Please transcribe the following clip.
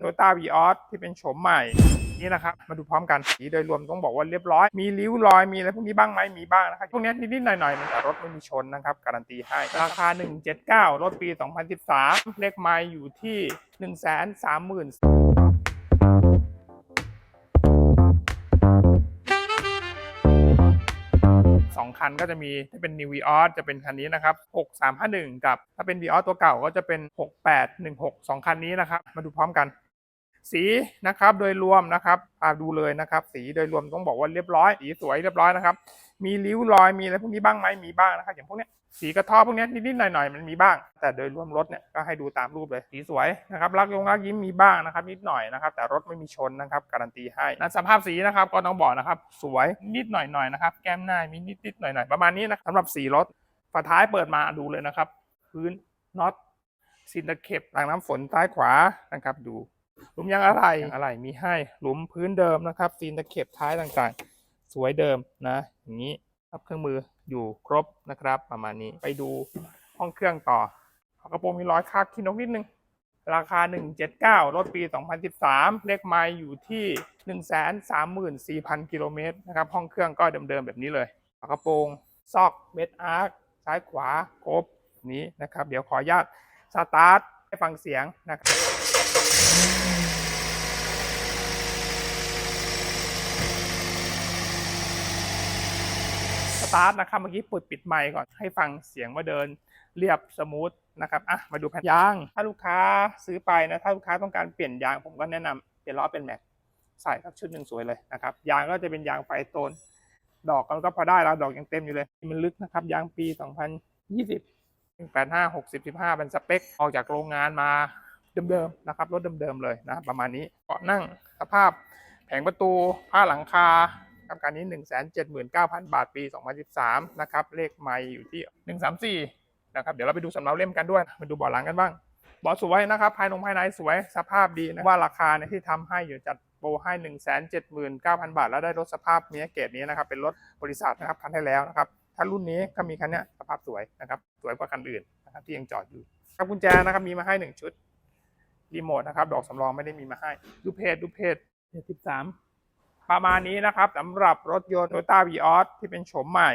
โ o ต้าวีออสที่เป็นโฉมใหม่นี่นะครับมาดูพร้อมกันสีโดยรวมต้องบอกว่าเรียบร้อย มีริ้วรอยมีอะไรพวกนี้บ้างไหมมีบ้างนะครับพวกนี้นิดๆหน่อยๆมันแต่รถไม่มีชนนะครับ การันตีให้ ราคา 179 รถปี 2013 เลขไม้อยู่ที่ 130,000สองคันก็จะมีถ้าเป็น New Vios จะเป็นคันนี้นะครับ 6351 กับ ถ้าเป็น Vios ตัวเก่าก็จะเป็น 6816 2 คันนี้นะครับ มาดูพร้อมกัน สีนะครับโดยรวมนะครับดูเลยนะครับ สีโดยรวมต้องบอกว่าเรียบร้อยสีสวยเรียบร้อยนะครับ มีริ้วรอยมีอะไรพวกนี้บ้างไหมมีบ้างนะครับอย่างพวกเนี้ยสีกระเทอพวกนี้นิดๆหน่อยๆมันมีบ้าง แต่โดยรวมรถเนี่ยก็ให้ดูตามรูปเลยสีสวยนะครับรักยงรักยิ้มมีบ้างนะครับ นิดหน่อยนะครับแต่รถไม่มีชนนะครับการันตีให้นะสภาพสีนะครับก็ต้องบอกนะครับ สวยนิดหน่อยๆนะครับ แก้มหน้ามีนิดๆหน่อยๆประมาณนี้นะสำหรับสีรถฝาท้ายเปิดมาดูเลยนะครับ พื้นน็อตซินตะเข็บหลังน้ำฝนซ้ายขวานะครับดู ลุมยางอะไรยางอะไรมีให้หลุมพื้นเดิมนะครับซีนตะเข็บท้ายต่างๆ สวยเดิมนะ อย่างนี้ครับเครื่องมืออยู่ครบนะครับ ประมาณนี้ไปดูห้องเครื่องต่อ กระโปรงมีรอยคาดขี้นกนิดนึง ราคา 179 รถปี 2013 เลขไมล์อยู่ที่ 134,000 กิโลเมตรนะครับ ห้องเครื่องก็เดิมๆแบบนี้เลยกระโปรงซอกเม็ดอาร์คซ้ายขวาครบนี้นะครับ เดี๋ยวขออนุญาตสตาร์ทให้ฟังเสียงนะครับ ตาร์ทนะครับเมื่อกี้เปิดปิดไมค์ก่อนให้ฟังเสียงว่าเดินเรียบสมูทนะครับอะมาดูแผ่นยาง ถ้าลูกค้าซื้อไปนะถ้าลูกค้าต้องการเปลี่ยนยางผมก็แนะนำเปลี่ยนล้อเป็นแม็กใส่สักชุดหนึ่งสวยเลยนะครับยางก็จะเป็นยางไฟโตน ดอกก็พอได้แล้วดอกยังเต็มอยู่เลย มันลึกนะครับยางปี 2020 185 60 15เป็นสเปคออกจากโรงงานมาเดิมๆนะครับรถเดิมๆเลยนะประมาณนี้เบาะนั่งสภาพแผงประตูผ้าหลังคา ครับการนี้ 179,000 บาทปี 2013 นะครับ เลขไม่อยู่ที่ 134 นะครับ เดี๋ยวเราไปดูสำเนาเล่มกันด้วย มาดูเบาะหลังกันบ้างเบาะสวยนะครับ ภายนงภายในสวย สภาพดีนะ ว่าราคาเนี่ยที่ทำให้อยู่จัดโปรให้ 179,000 บาท แล้วได้รถสภาพเนี้ยเกรดนี้นะครับ เป็นรถบริษัทนะครับคันที่แล้วนะครับ ถ้ารุ่นนี้ก็มีคันเนี้ยสภาพสวยนะครับ สวยกว่าคันอื่นนะครับที่ยังจอดอยู่ครับกุญแจนะครับมีมาให้ 1 ชุดรีโมทนะครับดอกสำรองไม่ได้มีมาให้ ดูเพจดูเพจเพจ13 ประมาณนี้นะครับสำหรับรถยนต์ Toyota Vios ที่เป็นโฉมใหม่